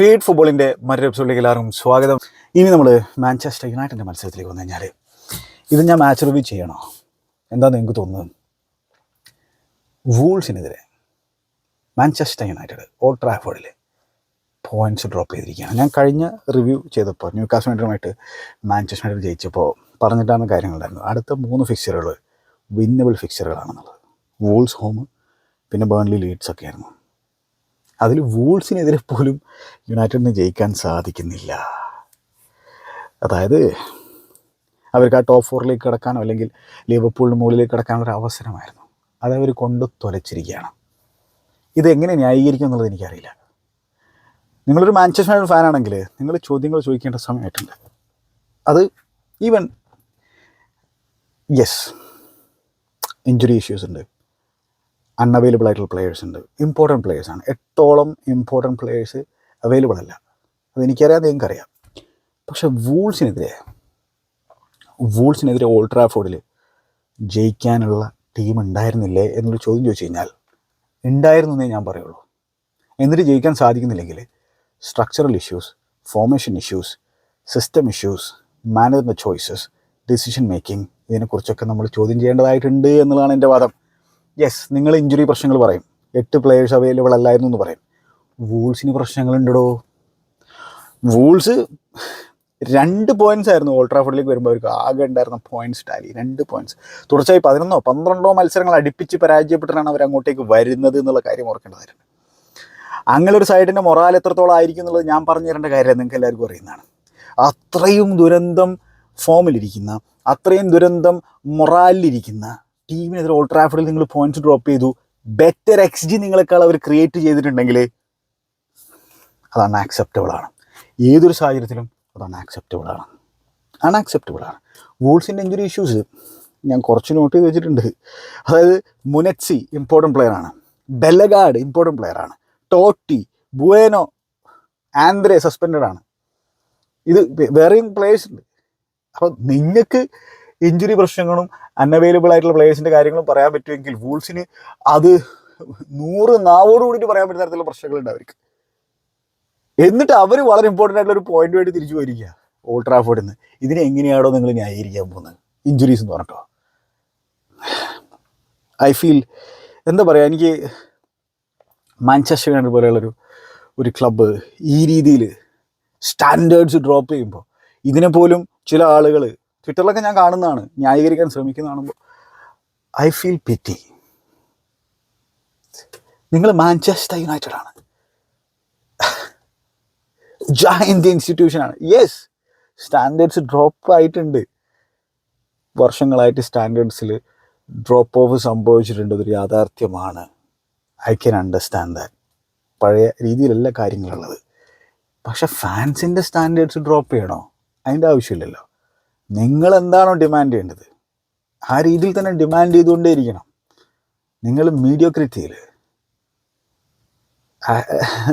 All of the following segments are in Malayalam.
ഫീഡ് ഫുട്ബോളിന്റെ മറ്റൊരു എപ്പിസോഡിലേക്ക് എല്ലാവർക്കും സ്വാഗതം. ഇനി നമ്മൾ മാഞ്ചസ്റ്റർ യുണൈറ്റഡിന്റെ മത്സരത്തിലേക്ക് വന്നു കഴിഞ്ഞാൽ ഇത് ഞാൻ മാച്ച് റിവ്യൂ ചെയ്യണോ? എന്താണെന്ന് നിങ്ങൾക്ക് തോന്നുന്നത് വൂൾസിനെതിരെ മാഞ്ചസ്റ്റർ യുണൈറ്റഡ് ഓൾഡ് ട്രാഫോർഡിൽ പോയിന്റ്സ് ഡ്രോപ്പ് ചെയ്തിരിക്കുകയാണ്. ഞാൻ കഴിഞ്ഞ റിവ്യൂ ചെയ്തപ്പോൾ ന്യൂ കാസ്മേറ്ററുമായിട്ട് മാഞ്ചസ്റ്റർ യുണൈറ്റഡ് ജയിച്ചപ്പോൾ പറഞ്ഞിട്ടാണ് കാര്യങ്ങളുണ്ടായിരുന്നു അടുത്ത മൂന്ന് ഫിക്ചറുകൾ വിന്നബിൾ ഫിക്ചറുകളാണെന്നുള്ളത് വൂൾസ് ഹോം പിന്നെ ബേൺലി ലീഡ്സ് ഒക്കെ ആയിരുന്നു. അതിൽ വൂൾസിനെതിരെ പോലും യുണൈറ്റഡിന് ജയിക്കാൻ സാധിക്കുന്നില്ല. അതായത് അവർക്ക് ആ ടോപ്പ് ഫോറിലേക്ക് കിടക്കാനോ അല്ലെങ്കിൽ ലിവർപൂളിന് മുകളിലേക്ക് കിടക്കാനുള്ള ഒരു അവസരമായിരുന്നു. അത് അവർ കൊണ്ട് തുലച്ചിരിക്കുകയാണ്. ഇത് എങ്ങനെ ന്യായീകരിക്കും എന്നുള്ളത് എനിക്കറിയില്ല. നിങ്ങളൊരു മാഞ്ചസ്റ്റർ യുണൈറ്റഡ് ഫാനാണെങ്കിൽ നിങ്ങൾ ചോദ്യങ്ങൾ ചോദിക്കേണ്ട സമയമായിട്ടുണ്ട്. അത് ഈവൻ യെസ് ഇഞ്ചുറി ഇഷ്യൂസ് ഉണ്ട്. അൺഅവൈലബിൾ ആയിട്ടുള്ള പ്ലെയേഴ്സ് ഉണ്ട്. ഇമ്പോർട്ടന്റ് പ്ലെയേഴ്സാണ് എട്ടോളം ഇമ്പോർട്ടന്റ് പ്ലെയേഴ്സ് അവൈലബിൾ അല്ല. അതെനിക്കറിയാം നിങ്ങൾക്കറിയാം. പക്ഷെ വൂൾസിനെതിരെ വൂൾസിനെതിരെ ഓൾഡ് ട്രാഫോർഡിൽ ജയിക്കാനുള്ള ടീം ഉണ്ടായിരുന്നില്ലേ എന്നൊരു ചോദ്യം ചോദിച്ചു കഴിഞ്ഞാൽ ഉണ്ടായിരുന്നു എന്നേ ഞാൻ പറയുള്ളൂ. എന്നിട്ട് ജയിക്കാൻ സാധിക്കുന്നില്ലെങ്കിൽ structural issues formation issues system issues management choices decision making ഇതിനെക്കുറിച്ചൊക്കെ നമ്മൾ ചോദ്യം ചെയ്യേണ്ടതായിട്ടുണ്ട് എന്നുള്ളതാണ് എന്റെ വാദം. യെസ് നിങ്ങൾ ഇഞ്ചുറി പ്രശ്നങ്ങൾ പറയും. എട്ട് പ്ലെയേഴ്സ് അവൈലബിൾ അല്ലായിരുന്നു എന്ന് പറയും. വൂൾസിന് പ്രശ്നങ്ങളുണ്ടോ വൂൾസ് രണ്ട് പോയിന്റ്സ് ആയിരുന്നു ഓൾട്രാഫോർഡിലേക്ക് വരുമ്പോൾ അവർക്ക് ആകെ ഉണ്ടായിരുന്ന പോയിന്റ്സ് ടാലി രണ്ട് പോയിന്റ്സ് തുടർച്ചയായി പതിനൊന്നോ പന്ത്രണ്ടോ മത്സരങ്ങൾ അടുപ്പിച്ച് പരാജയപ്പെട്ടിട്ടാണ് അവർ അങ്ങോട്ടേക്ക് വരുന്നത് എന്നുള്ള കാര്യം ഓർക്കേണ്ടതായിരുന്നു. അങ്ങനെ ഒരു സൈഡിന്റെ മൊറാൽ എത്രത്തോളം ആയിരിക്കും എന്നുള്ളത് ഞാൻ പറഞ്ഞു തരേണ്ട കാര്യം നിങ്ങൾക്ക് എല്ലാവർക്കും അറിയുന്നതാണ്. അത്രയും ദുരന്തം ഫോമിലിരിക്കുന്ന അത്രയും ദുരന്തം മൊറാലിലിരിക്കുന്ന ടീമിനെതിരെ ഓൾഡ് ട്രാഫിഡിൽ നിങ്ങൾ പോയിന്റ്സ് ഡ്രോപ്പ് ചെയ്തു. ബെറ്റർ എക്സ് ജി നിങ്ങളെക്കാൾ അവർ ക്രിയേറ്റ് ചെയ്തിട്ടുണ്ടെങ്കിൽ അതാണ് അൺആക്സെപ്റ്റബിൾ ആണ്. ഏതൊരു സാഹചര്യത്തിലും അതാണ് അൺആക്സെപ്റ്റബിൾ ആണ്. അൺആക്സെപ്റ്റബിൾ ആണ്. വൂൾസിന്റെ ഇഞ്ചുറി ഇഷ്യൂസ് ഞാൻ കുറച്ച് നോട്ട് ചെയ്ത് വെച്ചിട്ടുണ്ട്. അതായത് മുനറ്റ്സി ഇമ്പോർട്ടന്റ് പ്ലെയർ ആണ്. ബെല്ലഗാഡ് ഇമ്പോർട്ടന്റ് പ്ലെയർ ആണ്. ടോട്ടി ബുവേനോ ആന്ദ്രെ സസ്പെൻഡഡ് ആണ്. ഇത് വേറെയും പ്ലേയേഴ്സ് ഉണ്ട്. അപ്പോൾ നിങ്ങൾക്ക് ഇഞ്ചുറി പ്രശ്നങ്ങളും അൺഅവൈലബിൾ ആയിട്ടുള്ള പ്ലേയേഴ്സിന്റെ കാര്യങ്ങളും പറയാൻ പറ്റുമെങ്കിൽ വൂൾസിന് അത് നൂറ് നാവോട് കൂടിയിട്ട് പറയാൻ പറ്റുന്ന തരത്തിലുള്ള പ്രശ്നങ്ങളുണ്ട് അവർക്ക് എന്നിട്ട് അവർ വളരെ ഇമ്പോർട്ടന്റ് ആയിട്ടുള്ള ഒരു പോയിന്റ് വേണ്ടി തിരിച്ചു വരിക ഓൾഡ് ട്രാഫോർഡിൽ നിന്ന്. ഇതിനെ എങ്ങനെയാണോ നിങ്ങൾ ന്യായീകരിക്കാൻ പോകുന്നത്? ഇഞ്ചുറീസ് എന്ന് പറഞ്ഞിട്ടോ? ഐ ഫീൽ എന്താ പറയുക എനിക്ക് മാഞ്ചസ്റ്റർ യുണൈറ്റഡ് പോലെയുള്ളൊരു ഒരു ക്ലബ്ബ് ഈ രീതിയിൽ സ്റ്റാൻഡേർഡ്സ് ഡ്രോപ്പ് ചെയ്യുമ്പോൾ ഇതിനെപ്പോലും ചില ആളുകൾ ട്വിറ്ററിലൊക്കെ ഞാൻ കാണുന്നതാണ് ന്യായീകരിക്കാൻ ശ്രമിക്കുന്ന കാണുമ്പോൾ ഐ ഫീൽ പിറ്റി നിങ്ങൾ മാഞ്ചസ്റ്റർ യുണൈറ്റഡ് ആണ്. ജോയിന്റ് ഇൻസ്റ്റിറ്റ്യൂഷൻ ആണ്. യെസ് സ്റ്റാൻഡേർഡ്സ് ഡ്രോപ്പ് ആയിട്ടുണ്ട്. വർഷങ്ങളായിട്ട് സ്റ്റാൻഡേർഡ്സിൽ ഡ്രോപ്പ് ഓഫ് സംഭവിച്ചിട്ടുണ്ട്. അതൊരു യാഥാർത്ഥ്യമാണ്. ഐ ക്യാൻ അണ്ടർസ്റ്റാൻഡ് ദാറ്റ് പഴയ രീതിയിലല്ല കാര്യങ്ങളുള്ളത്. പക്ഷെ ഫാൻസിന്റെ സ്റ്റാൻഡേർഡ്സ് ഡ്രോപ്പ് ചെയ്യണോ? അതിന്റെ ആവശ്യമില്ലല്ലോ. നിങ്ങൾ എന്താണോ ഡിമാൻഡ് ചെയ്യേണ്ടത്? ആ രീതിയിൽ തന്നെ ഡിമാൻഡ് ചെയ്തുകൊണ്ടേ ഇരിക്കണം നിങ്ങൾ മീഡിയോക്രിറ്റിയിൽ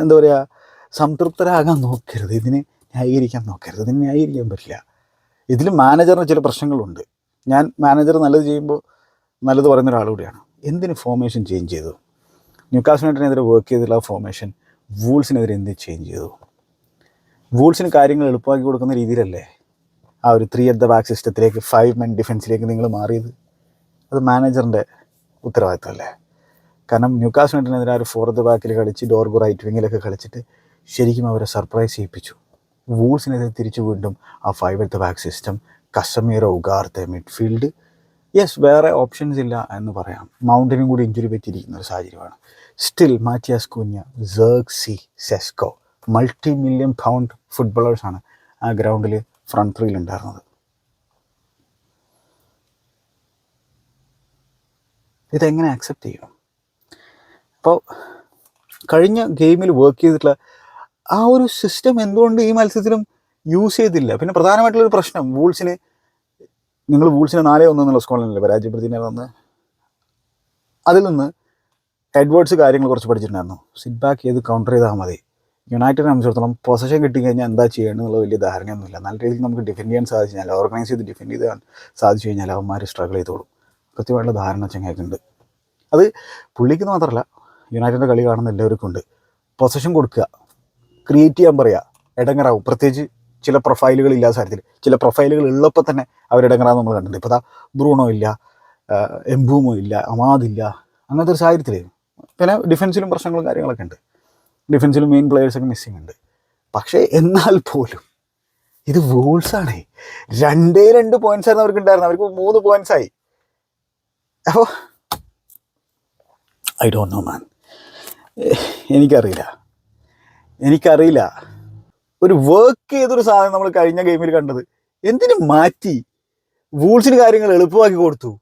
എന്താ പറയുക സംതൃപ്തരാകാൻ നോക്കരുത്. ഇതിനെ ന്യായീകരിക്കാൻ നോക്കരുത്. ഇതിനെ ന്യായീകരിക്കാൻ പറ്റില്ല. ഇതിൽ മാനേജറിന് ചില പ്രശ്നങ്ങളുണ്ട്. ഞാൻ മാനേജർ നല്ലത് ചെയ്യുമ്പോൾ നല്ലത് പറയുന്ന ഒരാൾ കൂടിയാണ്. എന്തിന് ഫോർമേഷൻ ചേഞ്ച് ചെയ്തു? ന്യൂക്കാസ് യുണൈറ്റഡിനെതിരെ വർക്ക് ചെയ്തിട്ടുള്ള ഫോർമേഷൻ വൂൾസിനെതിരെ എന്ത് ചേഞ്ച് ചെയ്തു? വൂൾസിന് കാര്യങ്ങൾ എളുപ്പമാക്കി കൊടുക്കുന്ന രീതിയിലല്ലേ? ആ ഒരു ത്രീ അറ്റ് ദ ബാക്ക് സിസ്റ്റത്തിലേക്ക് ഫൈവ് മെൻ ഡിഫൻസിലേക്ക് നിങ്ങൾ മാറിയത്. അത് മാനേജറിന്റെ ഉത്തരവാദിത്തമല്ലേ? കാരണം ന്യൂക്കാസ് യുണൈറ്റഡിനെതിരെ ഒരു ഫോർ ദ ബാക്കിൽ കളിച്ച് ഡോർഗു റൈറ്റ് വിങ്ങിലൊക്കെ കളിച്ചിട്ട് ശരിക്കും അവരെ സർപ്രൈസ് ചെയ്യിപ്പിച്ചു. വൂൾസിനെതിരെ തിരിച്ചു വീണ്ടും ആ five at the back system Casemiro Ugarte midfield yes വേറെ ഓപ്ഷൻസ് ഇല്ല എന്ന് പറയാം. മൗണ്ടിനും കൂടി ഇഞ്ചുറി പറ്റിയിരിക്കുന്ന ഒരു സാഹചര്യമാണ്. Still Matheus Cunha Sesko multi million pound ഫുട്ബോളേഴ്സാണ് ആ ഗ്രൗണ്ടിൽ ഫ്രണ്ട് ത്രീയിൽ ഉണ്ടായിരുന്നത് ഇതെങ്ങനെ ആക്സെപ്റ്റ് ചെയ്യും അപ്പോൾ കഴിഞ്ഞ ഗെയിമിൽ വർക്ക് ചെയ്തിട്ടുള്ള ആ ഒരു സിസ്റ്റം എന്തുകൊണ്ട് ഈ മത്സരത്തിലും യൂസ് ചെയ്തില്ല? പിന്നെ പ്രധാനമായിട്ടുള്ളൊരു പ്രശ്നം വൂൾസിന് നിങ്ങൾ വൂൾസിനെ നാലേ ഒന്നെന്നുള്ള സ്കോറിലല്ലേ പരാജയപ്പെടുത്തിനെ വന്ന് അതിൽ നിന്ന് എഡ്വേർഡ്സ് കാര്യങ്ങൾ കുറച്ച് പഠിച്ചിട്ടുണ്ടായിരുന്നു. സിറ്റ് ബാക്ക് ചെയ്ത് കൗണ്ടർ ചെയ്താൽ മതി. യുണൈറ്റഡിനെ സംബന്ധിച്ചിടത്തോളം പൊസഷൻ കിട്ടിക്കഴിഞ്ഞാൽ എന്താ ചെയ്യേണ്ടതെന്നുള്ള വലിയ ധാരണയൊന്നുമില്ല. നല്ല രീതിയിൽ നമുക്ക് ഡിഫെൻഡ് ചെയ്യാൻ സാധിച്ചു കഴിഞ്ഞാൽ ഓർഗനൈസ് ചെയ്ത് ഡിഫെൻഡ് ചെയ്യാൻ സാധിച്ചു കഴിഞ്ഞാൽ അവന്മാർ സ്ട്രഗിൾ ചെയ്തോളും. കൃത്യമായിട്ടുള്ള ധാരണ ചങ്ങായിക്കുണ്ട് അത് പുള്ളിക്ക് മാത്രമല്ല യുണൈറ്റഡിന്റെ കളി കാണുന്ന എല്ലാവർക്കും ഉണ്ട്. പൊസഷൻ കൊടുക്കുക ക്രിയേറ്റ് ചെയ്യാൻ പറയുക ഇടങ്ങറാവും. പ്രത്യേകിച്ച് ചില പ്രൊഫൈലുകൾ ഇല്ലാത്ത സാഹചര്യത്തിൽ. ചില പ്രൊഫൈലുകൾ ഉള്ളപ്പോൾ തന്നെ അവർ ഇടങ്ങറാന്ന് നമ്മൾ കണ്ടിട്ടുണ്ട്. ഇപ്പോൾ ദാ ബ്രൂണോ ഇല്ല എംബൂമോ ഇല്ല അമാദില്ല അങ്ങനത്തെ ഒരു സാഹചര്യത്തിൽ പിന്നെ ഡിഫൻസിലും പ്രശ്നങ്ങളും കാര്യങ്ങളൊക്കെ ഉണ്ട്. ഡിഫൻസിലും മെയിൻ പ്ലെയേഴ്സൊക്കെ മിസ്സിംഗ് ഉണ്ട്. പക്ഷേ എന്നാൽ പോലും ഇത് വൂൾസാണേ രണ്ടേ രണ്ട് പോയിന്റ്സ് ആയിരുന്നു അവർക്ക് ഉണ്ടായിരുന്നത്. അവർക്ക് മൂന്ന് പോയിന്റ്സ് ആയി. അപ്പോൾ ഐ ഡോണ്ട് നോ മാൻ എനിക്കറിയില്ല. എനിക്കറിയില്ല. ഒരു വർക്ക് ചെയ്തൊരു സാധനം നമ്മൾ കഴിഞ്ഞ ഗെയിമിൽ കണ്ടത്. എന്തിനു മാറ്റി? വൂൾസിന് കാര്യങ്ങൾ എളുപ്പമാക്കി കൊടുത്തു.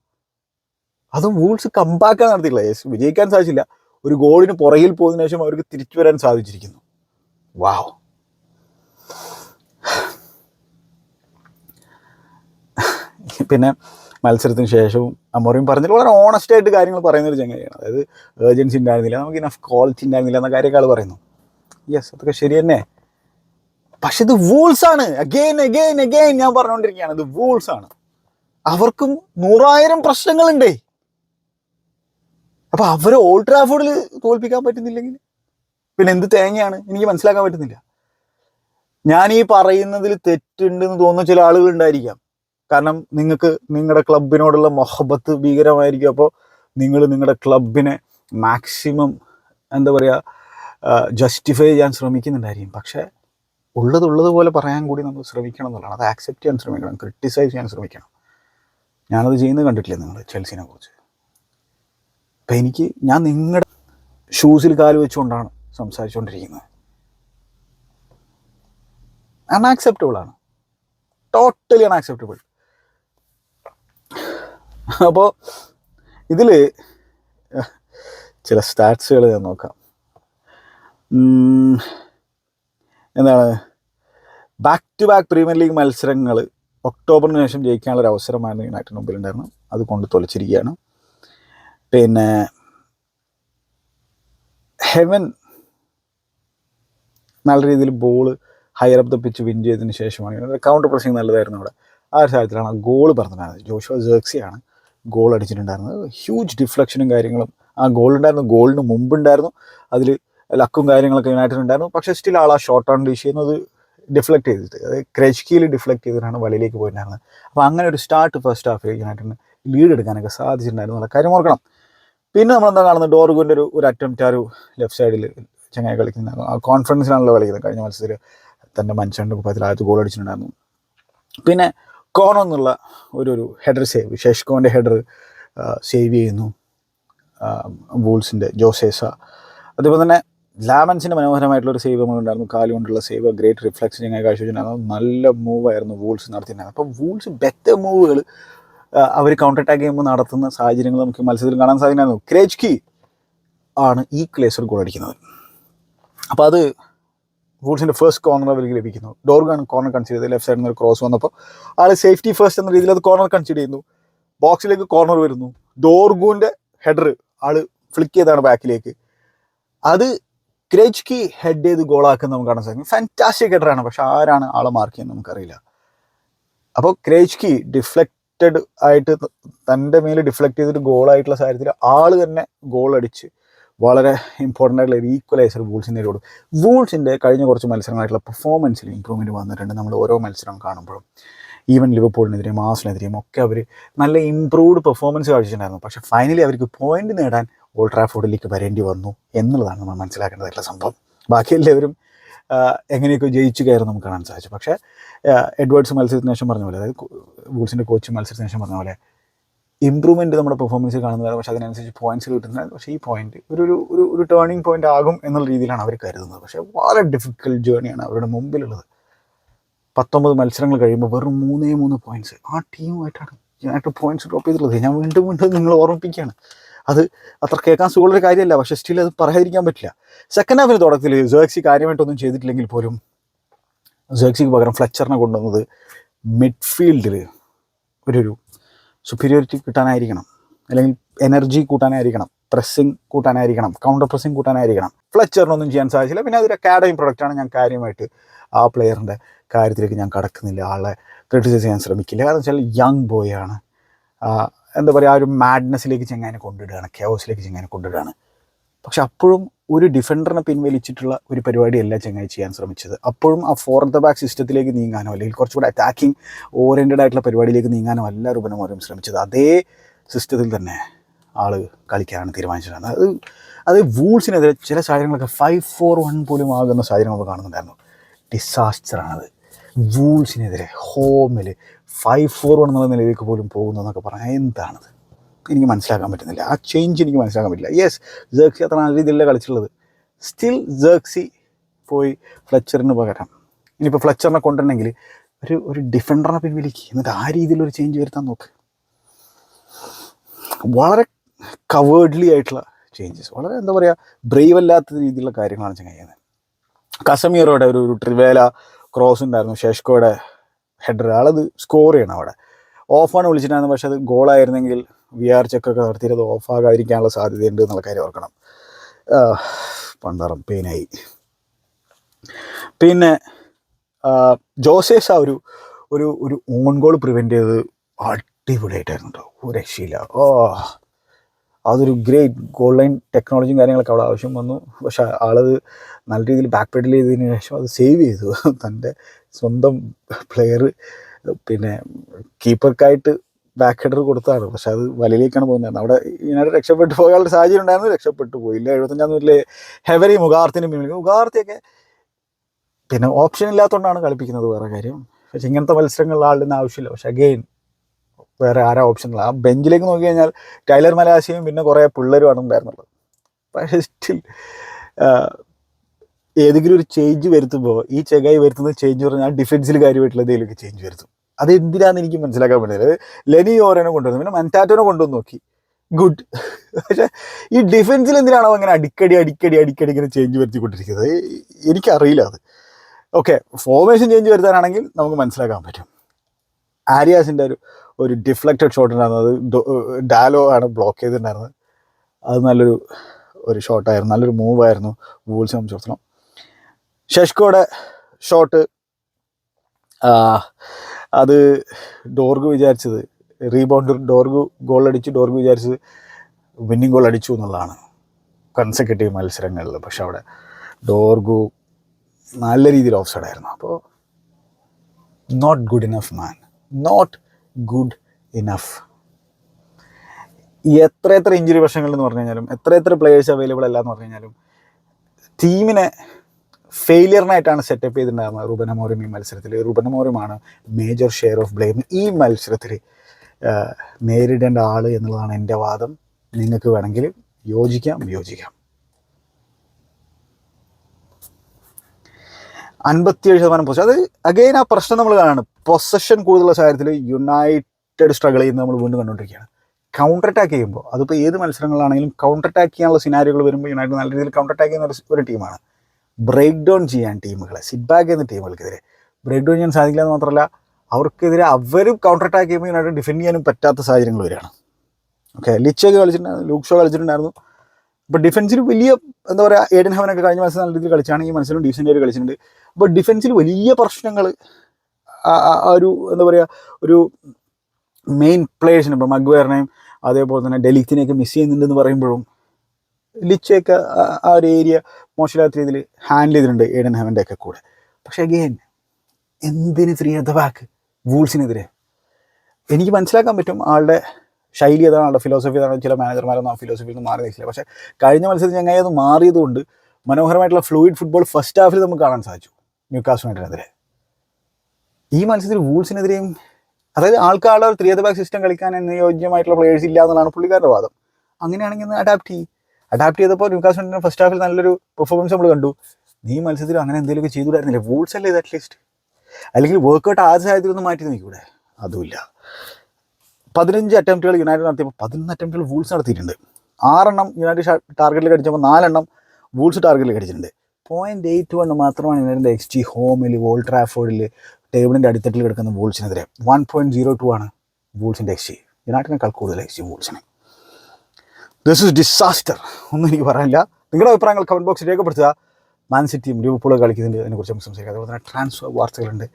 അതും വൂൾസ് കമ്പാക്കാൻ നടത്തിയില്ല യെസ് വിജയിക്കാൻ സാധിച്ചില്ല. ഒരു ഗോളിന് പുറകിൽ പോയതിനു ശേഷം അവർക്ക് തിരിച്ചു വരാൻ സാധിച്ചിരിക്കുന്നു. വാവ് പിന്നെ മത്സരത്തിന് ശേഷവും അമോറിയും പറഞ്ഞിട്ട് വളരെ ഓണസ്റ്റ് ആയിട്ട് കാര്യങ്ങൾ പറയുന്ന ഒരു ചങ്ങനെയാണ് അതായത് ഏർജൻസി ഉണ്ടായിരുന്നില്ല. നമുക്ക് ഇനഫ് ക്വാളിറ്റി ഉണ്ടായിരുന്നില്ല എന്ന കാര്യമൊക്കെ ആൾ പറയുന്നു. യെസ് അതൊക്കെ ശരി തന്നെ. പക്ഷെ ഇത് വൂൾസ് ആണ്. അഗെയിൻ അഗെയിൻ അഗെയിൻ ഞാൻ പറഞ്ഞുകൊണ്ടിരിക്കുകയാണ്. ഇത് വൂൾസ് ആണ്. അവർക്കും നൂറായിരം പ്രശ്നങ്ങളുണ്ടേ. അപ്പൊ അവരെ ഓൾഡ് തോൽപ്പിക്കാൻ പറ്റുന്നില്ലെങ്കിൽ പിന്നെ എന്ത് തേങ്ങയാണ്? എനിക്ക് മനസ്സിലാക്കാൻ പറ്റുന്നില്ല. ഞാൻ ഈ പറയുന്നതിൽ തെറ്റുണ്ടെന്ന് തോന്നുന്ന ചില ആളുകൾ ഉണ്ടായിരിക്കാം. കാരണം നിങ്ങൾക്ക് നിങ്ങളുടെ ക്ലബിനോടുള്ള മൊഹബത്ത് ഭീകരമായിരിക്കും. അപ്പോൾ നിങ്ങൾ നിങ്ങളുടെ ക്ലബിനെ മാക്സിമം എന്താ പറയുക ജസ്റ്റിഫൈ ചെയ്യാൻ ശ്രമിക്കുന്നുണ്ടായിരിക്കും. പക്ഷേ ഉള്ളതുള്ളത് ഉള്ളതുപോലെ പറയാൻ കൂടി നമ്മൾ ശ്രമിക്കണം എന്നുള്ളതാണ്. അത് ആക്സെപ്റ്റ് ചെയ്യാൻ ശ്രമിക്കണം ക്രിട്ടിസൈസ് ചെയ്യാൻ ശ്രമിക്കണം. ഞാനത് ചെയ്യുന്നത് കണ്ടിട്ടില്ല നിങ്ങൾ ചെൽസിനെ കുറിച്ച്? അപ്പം എനിക്ക് ഞാൻ നിങ്ങളുടെ ഷൂസിൽ കാൽ വെച്ചുകൊണ്ടാണ് സംസാരിച്ചുകൊണ്ടിരിക്കുന്നത് അൺആക്സെപ്റ്റബിൾ ആണ്. ടോട്ടലി അൺആക്സെപ്റ്റബിൾ അപ്പോൾ ഇതിൽ ചില സ്റ്റാറ്റ്സുകൾ ഞാൻ നോക്കാം. എന്താണ്? Back to back Premier League മത്സരങ്ങൾ ഒക്ടോബറിന് ശേഷം ജയിക്കാനുള്ള ഒരു അവസരമായിരുന്നു യുണൈറ്റഡ് മുമ്പിലുണ്ടായിരുന്നു അത് കൊണ്ട് തൊളിച്ചിരിക്കുകയാണ് പിന്നെ ഹെവൻ നല്ല രീതിയിൽ ball higher up the pitch win ചെയ്തതിന് ശേഷമാണ്. കൗണ്ടർ പ്രസിംഗ് നല്ലതായിരുന്നു അവിടെ. ആ ഒരു സാഹചര്യത്തിലാണ് ഗോൾ പറഞ്ഞിട്ടുണ്ടായിരുന്നത് ജോഷുവ ജേക്സിയാണ് ഗോൾ അടിച്ചിട്ടുണ്ടായിരുന്നത്. ഹ്യൂജ് ഡിഫ്ലക്ഷനും കാര്യങ്ങളും ആ ഗോൾ ഉണ്ടായിരുന്നു. ഗോളിന് മുമ്പുണ്ടായിരുന്നു. അതിൽ ലക്കും കാര്യങ്ങളൊക്കെ യുണൈറ്റഡ് ഉണ്ടായിരുന്നു. പക്ഷേ സ്റ്റിൽ ആൾ ആ ഷോർട്ട് ഓൺ ഡിഷ് ചെയ്യുന്നത് ഡിഫ്ലക്ട് ചെയ്തിട്ട്. അതായത് ക്രച്കിയിൽ ഡിഫ്ലക്ട് ചെയ്തിട്ടാണ് വലയിലേക്ക് പോയിട്ടുണ്ടായിരുന്നത്. അപ്പോൾ അങ്ങനെ ഒരു സ്റ്റാർട്ട് ഫസ്റ്റ് ഹാഫിൽ യുണൈറ്റഡിന് ലീഡ് എടുക്കാനൊക്കെ സാധിച്ചിട്ടുണ്ടായിരുന്നു എന്നുള്ള കാര്യം ഓർക്കണം. പിന്നെ നമ്മൾ എന്താ കാണുന്നത്? ഡോർഗുവിന്റെ ഒരു ഒരു അറ്റംപ്റ്റ് ആ ഒരു ലെഫ്റ്റ് സൈഡിൽ ചങ്ങായി ആ കോൺഫിഡൻസിലാണല്ലോ കളിക്കുന്നത്. കഴിഞ്ഞ മത്സരത്തിൽ തന്റെ മനുഷ്യന്റെ കുപ്പത്തിൽ ആദ്യത്തെ ഗോൾ അടിച്ചിട്ടുണ്ടായിരുന്നു. പിന്നെ കോണോ എന്നുള്ള ഒരു ഒരു ഹെഡർ സേവ് ഷെഷ്കോന്റെ ഹെഡർ സേവ് ചെയ്യുന്നു. വൂൾസിന്റെ ജോസേസ. അതുപോലെ തന്നെ ലാമൻസിന്റെ മനോഹരമായിട്ടുള്ള ഒരു സേവ് നമ്മളുണ്ടായിരുന്നു. കാൽ കൊണ്ടുള്ള സേവ് ഗ്രേറ്റ് റിഫ്ലക്സ് ഞങ്ങൾ കാഴ്ചവെച്ചിട്ടുണ്ടായിരുന്നു. നല്ല മൂവായിരുന്നു വൂൾസ് നടത്തിയിട്ടുണ്ടായിരുന്നത്. അപ്പോൾ വൂൾസ് ബെറ്റർ മൂവുകൾ അവർ കൗണ്ടർ അറ്റാക്ക് ചെയ്യുമ്പോൾ നടത്തുന്ന സാഹചര്യങ്ങൾ നമുക്ക് മത്സരത്തിൽ കാണാൻ സാധിക്കുന്നു ക്രേജ്കി ആണ് ഈ ക്ലേസർ ഗോൾ അടിക്കുന്നത്. അപ്പോൾ അത് വൂൾസിന്റെ ഫസ്റ്റ് കോർണർ അവർക്ക് ലഭിക്കുന്നു. ഡോർഗാണ് കോർണർ കൺസിഡർ ചെയ്ത് ലെഫ്റ്റ് സൈഡിൽ നിന്ന് ഒരു ക്രോസ് വന്നപ്പോൾ ആൾ സേഫ്റ്റി ഫസ്റ്റ് എന്ന രീതിയിൽ അത് കോർണർ കൺസിഡർ ചെയ്യുന്നു. ബോക്സിലേക്ക് കോർണർ വരുന്നു. ഡോർഗുവിന്റെ ഹെഡർ ആൾ ഫ്ലിക്ക് ചെയ്താണ് ബാക്കിലേക്ക് അത് ക്രേജ്കി ഹെഡ് ചെയ്ത് ഗോളാക്കുന്ന നമുക്ക് കാണാൻ സാധിക്കും. ഫാന്റാസ്റ്റിക് ഹെഡറാണ് പക്ഷെ ആരാണ് ആളെ മാർക്ക് ചെയ്യുന്നത് നമുക്കറിയില്ല. അപ്പോൾ ക്രേജ്കി ഡിഫ്ലക്റ്റഡ് ആയിട്ട് തന്റെ മേൽ ഡിഫ്ലക്റ്റ് ചെയ്തിട്ട് ഗോളായിട്ടുള്ള സാഹചര്യത്തിൽ ആൾ തന്നെ ഗോൾ അടിച്ച് വളരെ ഇമ്പോർട്ടന്റ് ആയിട്ടുള്ള ഒരു ഈക്വലൈസർ വൂൾസിന്റെ നേരിടും വൂൾസിന്റെ കഴിഞ്ഞ കുറച്ച് മത്സരങ്ങളായിട്ടുള്ള പെർഫോമൻസിൽ ഇമ്പ്രൂവ്മെന്റ് വന്നിട്ടുണ്ട്. നമ്മൾ ഓരോ മത്സരം കാണുമ്പോഴും. ഈവൻ ലിവർപൂളിനെതിരെയും ആസിനെതിരെയും ഒക്കെ അവർ നല്ല ഇമ്പ്രൂവ്ഡ് പെർഫോമൻസ് കാണിച്ചിട്ടുണ്ടായിരുന്നു പക്ഷെ ഫൈനലി അവർക്ക് പോയിന്റ് നേടാൻ ഓൾട്രാഫോർഡിലേക്ക് വരേണ്ടി വന്നു എന്നുള്ളതാണ് നമ്മൾ മനസ്സിലാക്കേണ്ടതായിട്ടുള്ള സംഭവം. ബാക്കി എല്ലാവരും എങ്ങനെയൊക്കെ ജയിച്ചു കയറും നമുക്ക് കാണാൻ സാധിച്ചു. പക്ഷേ എഡ്വേർഡ്സ് മത്സരത്തിന് ശേഷം പറഞ്ഞ പോലെ അതായത് വൂൾസിന്റെ കോച്ച് മത്സരത്തിന് ശേഷം പറഞ്ഞ പോലെ ഇമ്പ്രൂവ്മെന്റ് നമ്മുടെ പെർഫോമൻസിൽ കാണുന്നത് പക്ഷേ അതിനനുസരിച്ച് പോയിന്റ്സ് കിട്ടുന്നത്. പക്ഷേ ഈ പോയിന്റ് ഒരു ഒരു ഒരു ഒരു ടേണിംഗ് പോയിന്റ് ആകും എന്നുള്ള രീതിയിലാണ് അവർ കരുതുന്നത്. പക്ഷേ വളരെ ഡിഫിക്കൽട്ട് ജേണിയാണ് അവരുടെ മുമ്പിലുള്ളത്. പത്തൊമ്പത് മത്സരങ്ങൾ കഴിയുമ്പോൾ വെറും മൂന്നേ മൂന്ന് പോയിന്റ്സ് ആ ടീമുമായിട്ടാണ് ഞാനായിട്ട് പോയിന്റ്സ് ഡ്രോപ്പ് ചെയ്തിട്ടുള്ളത്. ഞാൻ വീണ്ടും വീണ്ടും നിങ്ങൾ ഓർമ്മിപ്പിക്കുകയാണ്. അത് അത്ര കേൾക്കാൻ സുഖമുള്ളൊരു കാര്യമല്ല. പക്ഷെ സ്റ്റിൽ അത് പറയാതിരിക്കാൻ പറ്റില്ല. സെക്കൻഡ് ഹാഫിന് തുടക്കത്തിൽ സേക്സി കാര്യമായിട്ടൊന്നും ചെയ്തിട്ടില്ലെങ്കിൽ പോലും സേക്സിക്ക് പകരം ഫ്ലെക്ചറിനെ കൊണ്ടുവന്നത് മിഡ്ഫീൽഡിൽ ഒരു ഒരു സുപ്പീരിയോറിറ്റി കിട്ടാനായിരിക്കണം. അല്ലെങ്കിൽ എനർജി കൂട്ടാനായിരിക്കണം. പ്രസ്സിങ് കൂട്ടാനായിരിക്കണം. കൗണ്ടർ പ്രസ്സിങ് കൂട്ടാനായിരിക്കണം. ഫ്ലെക്ചറിനൊന്നും ചെയ്യാൻ സാധിച്ചില്ല. പിന്നെ അതൊരു അക്കാഡമി പ്രൊഡക്റ്റാണ് ഞാൻ കാര്യമായിട്ട് ആ പ്ലെയറിന്റെ കാര്യത്തിലേക്ക് ഞാൻ കടക്കുന്നില്ല. ആളെ ക്രിട്ടിസൈസ് ചെയ്യാൻ ശ്രമിക്കില്ല. കാരണം വെച്ചാൽ യങ് ബോയ് ആണ്. എന്താ പറയുക ആ ഒരു മാഡ്നെസ്സിലേക്ക് ചെങ്ങാനെ കൊണ്ടിടുകയാണ് കേവസിലേക്ക് ചെങ്ങാനെ കൊണ്ടിടുകയാണ് പക്ഷെ അപ്പോഴും ഒരു ഡിഫൻഡറിനെ പിൻവലിച്ചിട്ടുള്ള ഒരു പരിപാടിയല്ല ചെങ്ങായി ചെയ്യാൻ ശ്രമിച്ചത്. അപ്പോഴും ആ ഫോർ ദ ബാക്ക് സിസ്റ്റത്തിലേക്ക് നീങ്ങാനോ അല്ലെങ്കിൽ കുറച്ചുകൂടെ അറ്റാക്കിംഗ് ഓറിയന്റഡ് ആയിട്ടുള്ള പരിപാടിയിലേക്ക് നീങ്ങാനോ അല്ല റുബനമോരും ശ്രമിച്ചത്. അതേ സിസ്റ്റത്തിൽ തന്നെ ആൾ കളിക്കാനാണ് തീരുമാനിച്ചത് അത് അത് വൂൾസിനെതിരെ ചില സാഹചര്യങ്ങളൊക്കെ ഫൈവ് ഫോർ വൺ പോലും ആകുന്ന സാഹചര്യം കാണുന്നുണ്ടായിരുന്നു. ഡിസാസ്റ്ററാണത് വൂൾസിനെതിരെ ഹോമിൽ ഫൈവ് ഫോർ വൺ എന്നുള്ള നിലയിലേക്ക് പോലും പോകുന്നു എന്നൊക്കെ പറഞ്ഞാൽ എന്താണത്? എനിക്ക് മനസ്സിലാക്കാൻ പറ്റുന്നില്ല. ആ ചേഞ്ച് എനിക്ക് മനസ്സിലാക്കാൻ പറ്റില്ല. യെസ് ജേക്സി അത്ര നല്ല രീതിയിലല്ല കളിച്ചിട്ടുള്ളത്. സ്റ്റിൽ ജേക്സി പോയി ഫ്ലച്ചറിന് പകരം. ഇനിയിപ്പോൾ ഫ്ലച്ചറിനെ കൊണ്ടുണ്ടെങ്കിൽ ഒരു ഒരു ഡിഫൻഡറിനെ പിൻവലിക്കുക എന്നിട്ട് ആ രീതിയിലൊരു ചേഞ്ച് വരുത്താൻ നോക്ക്. വളരെ കവേർഡ്ലി ആയിട്ടുള്ള ചേഞ്ചസ് വളരെ എന്താ പറയുക ബ്രേവ് അല്ലാത്ത രീതിയിലുള്ള കാര്യങ്ങളാണ് ചെയ്യുന്നത്. കസമീറോടെ ഒരു ഒരു ട്രിവേല ക്രോസ് ഉണ്ടായിരുന്നു. ഷെഷ്കോയുടെ ഹെഡർ ആളത് സ്കോർ ചെയ്യണം അവിടെ. ഓഫാണ് വിളിച്ചിട്ടായിരുന്നു പക്ഷേ അത് ഗോളായിരുന്നെങ്കിൽ വി ആർ ചെക്കൊക്കെ നടത്തിയത് ഓഫാകാതിരിക്കാനുള്ള സാധ്യതയുണ്ട് എന്നുള്ള കാര്യം ഓർക്കണം. പണ്ടറം പെയിനായി പിന്നെ ജോസേഷ ആ ഒരു ഒരു ഒരു ഓൺ ഗോൾ പ്രിവെന്റ് ചെയ്തത് അടിപൊളിയായിട്ടായിരുന്നു കേട്ടോ ഒരു രക്ഷയില്ല. ഓ അതൊരു ഗ്രേറ്റ് ഗോൾഡ് ലൈൻ ടെക്നോളജിയും കാര്യങ്ങളൊക്കെ അവിടെ ആവശ്യം വന്നു. പക്ഷെ ആളത് നല്ല രീതിയിൽ ബാക്ക് പെഡൽ ചെയ്തതിന് ശേഷം അത് സേവ് ചെയ്തു. തന്റെ സ്വന്തം പ്ലെയർ പിന്നെ കീപ്പർക്കായിട്ട് ബാക്ക് ഹെഡർ കൊടുത്താണ്. പക്ഷെ അത് വലയിലേക്കാണ് പോകുന്നത്. അവിടെ ഇതിനായിട്ട് രക്ഷപ്പെട്ടു പോകാനുള്ള സാഹചര്യം ഉണ്ടായിരുന്നു. രക്ഷപ്പെട്ടു പോയില്ല എഴുപത്തഞ്ചാം നൂറ്റിലെ ഹെവറി മുഖാർത്തിനും പിന്നിൽ മുഖാർത്തിയൊക്കെ പിന്നെ ഓപ്ഷൻ ഇല്ലാത്തതുകൊണ്ടാണ് കളിപ്പിക്കുന്നത് വേറെ കാര്യം. പക്ഷെ ഇങ്ങനത്തെ മത്സരങ്ങളിൽ ആളുടെ ആവശ്യമില്ല. പക്ഷെ അഗെയിൻ വേറെ ആരാ ഓപ്ഷൻ ആ ബെഞ്ചിലേക്ക് നോക്കി കഴിഞ്ഞാൽ ടൈലർ മലാശയും പിന്നെ കുറേ പിള്ളേരുമാണ് ഉണ്ടായിരുന്നുള്ളത്. പക്ഷേ സ്റ്റിൽ ഏതെങ്കിലും ഒരു ചേഞ്ച് വരുത്തുമ്പോൾ ഈ ചെകായി വരുത്തുന്ന ചേഞ്ച് പറഞ്ഞാൽ ഡിഫൻസിൽ കാര്യമായിട്ടുള്ള എന്തെങ്കിലുമൊക്കെ ചേഞ്ച് വരുത്തും. അത് എന്തിനാന്ന് എനിക്ക് മനസ്സിലാക്കാൻ പറ്റുന്നത് ലെനി ഓരനെ കൊണ്ടുവന്നു. പിന്നെ മന്റാറ്റോനെ കൊണ്ടുവന്ന് നോക്കി. ഗുഡ് പക്ഷേ ഈ ഡിഫൻസിൽ എന്തിനാണോ അങ്ങനെ അടിക്കടി അടിക്കടി അടിക്കടി ഇങ്ങനെ ചേഞ്ച് വരുത്തിക്കൊണ്ടിരിക്കുന്നത്? എനിക്കറിയില്ല അത്. ഓക്കെ ഫോർമേഷൻ ചേഞ്ച് വരുത്താനാണെങ്കിൽ നമുക്ക് മനസ്സിലാക്കാൻ പറ്റും. ആര്യാസിന്റെ ഒരു ഒരു ഡിഫ്ലക്റ്റഡ് ഷോട്ട് ഉണ്ടായിരുന്നു. അത് ഡോ- ഡാലോ ആണ് ബ്ലോക്ക് ചെയ്തിട്ടുണ്ടായിരുന്നത്. അത് നല്ലൊരു ഒരു ഷോട്ടായിരുന്നു നല്ലൊരു മൂവായിരുന്നു വൂൾസ് സംബന്ധിച്ചിടത്തോളം. ഷെഷ്കോടെ ഷോട്ട് അത് ഡോർഗു വിചാരിച്ചത് റീബൗണ്ട് ഡോർഗു ഗോൾ അടിച്ച് ഡോർഗു വിചാരിച്ചത് വിന്നിങ് ഗോൾ അടിച്ചു എന്നുള്ളതാണ് കൺസെക്യൂട്ടീവ് മത്സരങ്ങളിൽ. പക്ഷെ അവിടെ ഡോർഗു നല്ല രീതിയിൽ ഓഫ് സൈഡ് ആയിരുന്നു. അപ്പോൾ not good enough man not good enough എത്ര എത്ര ഇഞ്ചുറി പ്രശ്നങ്ങൾ എന്ന് പറഞ്ഞു കഴിഞ്ഞാലും എത്ര എത്ര പ്ലേയേഴ്സ് അവൈലബിൾ അല്ല എന്ന് പറഞ്ഞു കഴിഞ്ഞാലും ടീമിനെ ഫെയിലിയറിനായിട്ടാണ് സെറ്റപ്പ് ചെയ്തിട്ടുണ്ടായിരുന്നത് റുബൻ അമോറിം ഈ മത്സരത്തിൽ. റുബൻ അമോറിമാണ് മേജർ ഷെയർ ഓഫ് ബ്ലെയിം ഈ മത്സരത്തിൽ നേരിടേണ്ട ആൾ എന്നുള്ളതാണ് എന്റെ വാദം. നിങ്ങൾക്ക് വേണമെങ്കിൽ യോജിക്കാം യോജിക്കാം. അൻപത്തിയേഴ് ശതമാനം പൊസിഷൻ അത് അഗൈൻ ആ പ്രശ്നം നമ്മൾ കാണാണ് പൊസഷൻ കൂടുതലുള്ള സാഹചര്യത്തിൽ യുണൈറ്റഡ് സ്ട്രഗിൾ ചെയ്യുന്നത് നമ്മൾ വീണ്ടും കണ്ടുകൊണ്ടിരിക്കുകയാണ്. കൗണ്ടർ അറ്റാക്ക് ചെയ്യുമ്പോൾ അതിപ്പോൾ ഏത് മത്സരങ്ങളാണെങ്കിലും കൗണ്ടർ അറ്റാക്ക് ചെയ്യാനുള്ള സിനാരികൾ വരുമ്പോൾ യുണൈറ്റഡ് നല്ല രീതിയിൽ കൗണ്ടർ അറ്റാക്ക് ചെയ്യുന്ന ഒരു- ഒരു ടീമാണ് ബ്രേക്ക് ഡൗൺ ചെയ്യാൻ ടീമുകളെ സിറ്റ് ബാക്ക് ചെയ്യുന്ന ടീമുകൾക്കെതിരെ ബ്രേക്ക് ഡൗൺ ചെയ്യാൻ സാധിക്കില്ല എന്ന് മാത്രമല്ല അവർക്കെതിരെ അവരും കൗണ്ടർ അറ്റാക്ക് ചെയ്യുമ്പോൾ യുണൈറ്റഡ് ഡിഫെൻഡ് ചെയ്യാനും പറ്റാത്ത സാഹചര്യങ്ങൾ വരികയാണ്. ഓക്കെ ലിച്ചൊക്കെ കളിച്ചിട്ടുണ്ടായിരുന്നു ലൂക്ക് ഷോ കളിച്ചിട്ടുണ്ടായിരുന്നു. ഇപ്പോൾ ഡിഫൻസിൽ വലിയ എന്താ പറയുക ഏഡൻ ഹവനൊക്കെ കഴിഞ്ഞ മത്സരം നല്ല രീതിയിൽ കളിച്ചാണ് ഈ മത്സരം ഡീസന്റ് ആയിട്ട് കളിച്ചിട്ടുണ്ട്. അപ്പോൾ ഡിഫൻസിൽ വലിയ പ്രശ്നങ്ങൾ ഒരു എന്താ പറയുക ഒരു മെയിൻ പ്ലേയേഴ്സിന് ഇപ്പോൾ മഗ്വയറിനെയും അതേപോലെ തന്നെ ഡെലിത്തിനെയൊക്കെ മിസ് ചെയ്യുന്നുണ്ടെന്ന് പറയുമ്പോഴും ലിച്ചയൊക്കെ ആ- ഒരു ഏരിയ മോശമില്ലാത്ത രീതിയിൽ ഹാൻഡിൽ ചെയ്തിട്ടുണ്ട് ഏഡൻ ഹവന്റെ ഒക്കെ കൂടെ. പക്ഷെ അഗെയിൻ എന്തിന് ത്രീ അഥവാക്ക് വൂൾസിനെതിരെ എനിക്ക് മനസ്സിലാക്കാൻ പറ്റും ആളുടെ ശൈലി അതാണ് ആളുടെ ഫിലോസഫി അതാണ് ചില മാനേജർമാരൊന്നും ആ ഫിലോസഫിയിൽ നിന്ന് മാറി നിൽക്കില്ല. പക്ഷേ കഴിഞ്ഞ മത്സരത്തിൽ ഞങ്ങൾ അത് മാറിയതുകൊണ്ട് മനോഹരമായിട്ടുള്ള ഫ്ലൂയിഡ് ഫുട്ബോൾ ഫസ്റ്റ് ഹാഫിൽ നമുക്ക് കാണാൻ സാധിച്ചു ന്യൂക്കാസ് യുണൈറ്റഡിനെതിരെ ഈ മത്സരത്തിൽ വൂൾസിനെതിരെയും അതായത് ആൾക്കാരുടെ ഒരു ത്രീ ബാക്ക് സിസ്റ്റം കളിക്കാൻ അനുയോജ്യമായിട്ടുള്ള പ്ലേയേഴ്സ് ഇല്ല എന്നുള്ളതാണ് പുള്ളിക്കാരുടെ വാദം. അങ്ങനെയാണെങ്കിൽ ഒന്ന് അഡാപ്റ്റ് ചെയ്യും. അഡാപ്റ്റ് ചെയ്തപ്പോൾ ന്യൂക്കാസ് യുണൈറ്റഡിന് ഫസ്റ്റ് ഹാഫിൽ നല്ലൊരു പെർഫോമൻസ് നമ്മൾ കണ്ടു. നീ മത്സരത്തിൽ അങ്ങനെ എന്തെങ്കിലുമൊക്കെ ചെയ്തുകൂടായിരുന്നില്ലേ? വൂൾസ് അല്ലേ ഇത് അറ്റ്ലീസ്റ്റ് അല്ലെങ്കിൽ വർക്കൗട്ട് ആദ്യ സാഹചര്യത്തിൽ മാറ്റി നോക്കിക്കൂടെ? അതുമില്ല. പതിനഞ്ച് അറ്റംപ്റ്റുകൾ യുണൈറ്റഡ് നടത്തിയപ്പോൾ പതിനൊന്ന് അറ്റംപ്റ്റുകൾ വൂൾസ് നടത്തിയിട്ടുണ്ട്. ആറെണ്ണം യുണൈറ്റഡ് ടാർഗറ്റിൽ കടിച്ചപ്പോൾ നാലെണ്ണം വൂൾസ് ടാർഗറ്റിൽ കടിച്ചിട്ടുണ്ട്. പോയിന്റ് എയ്റ്റ് വൺ മാത്രമാണ് യുണൈറ്റഡ് എക്സ് ജി ഹോമിൽ വോൾ ട്രാഫോർഡിൽ ടേബിളിന്റെ അടിത്തട്ടിൽ കിടക്കുന്ന വൂൾസിനെതിരെ വൺ പോയിന്റ് സീറോ ടു ആണ് വൂൾസിന്റെ എക്സ് ജി യുണൈറ്റഡിനേക്കാൾ കൂടുതൽ എക്സ് ജി വൂൾസിന് ദിസ് ഇസ് ഡിസാസ്റ്റർ ഒന്നും എനിക്ക് പറയാനില്ല. നിങ്ങളുടെ അഭിപ്രായങ്ങൾ കമന്റ് ബോക്സിൽ രേഖപ്പെടുത്തുക. മാൻ സിറ്റിയും ലിവർപൂളും കളിക്കുന്നുണ്ട് അതിനെക്കുറിച്ച് നമുക്ക് സംസാരിക്കാം. അതുപോലെ തന്നെ ട്രാൻസ്ഫർ വാർത്തകളുണ്ട്.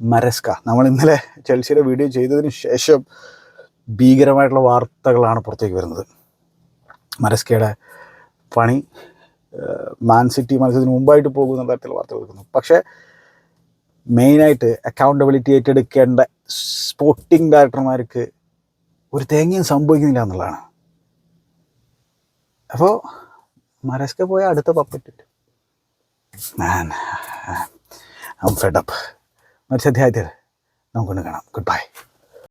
മരസ്ക നമ്മൾ ഇന്നലെ ചെൽസിയുടെ വീഡിയോ ചെയ്തതിന് ശേഷം ഭീകരമായിട്ടുള്ള വാർത്തകളാണ് പുറത്തേക്ക് വരുന്നത്. മരസ്കയുടെ പണി മാൻ സിറ്റി മത്സരത്തിന് മുമ്പായിട്ട് പോകുന്ന തരത്തിലുള്ള വാർത്തകൾ എടുക്കുന്നു പക്ഷേ മെയിനായിട്ട് അക്കൗണ്ടബിലിറ്റി ഏറ്റെടുക്കേണ്ട സ്പോർട്ടിംഗ് ഡയറക്ടർമാർക്ക് ഒരു തേങ്ങയും സംഭവിക്കുന്നില്ല എന്നുള്ളതാണ്. അപ്പോൾ മരസ്ക പോയ അടുത്ത പപ്പറ്റ് മാൻ ഫെഡപ്പ് മത്സ്യാധ്യായത്തിൽ നമുക്കൊന്ന് കാണാം. Good bye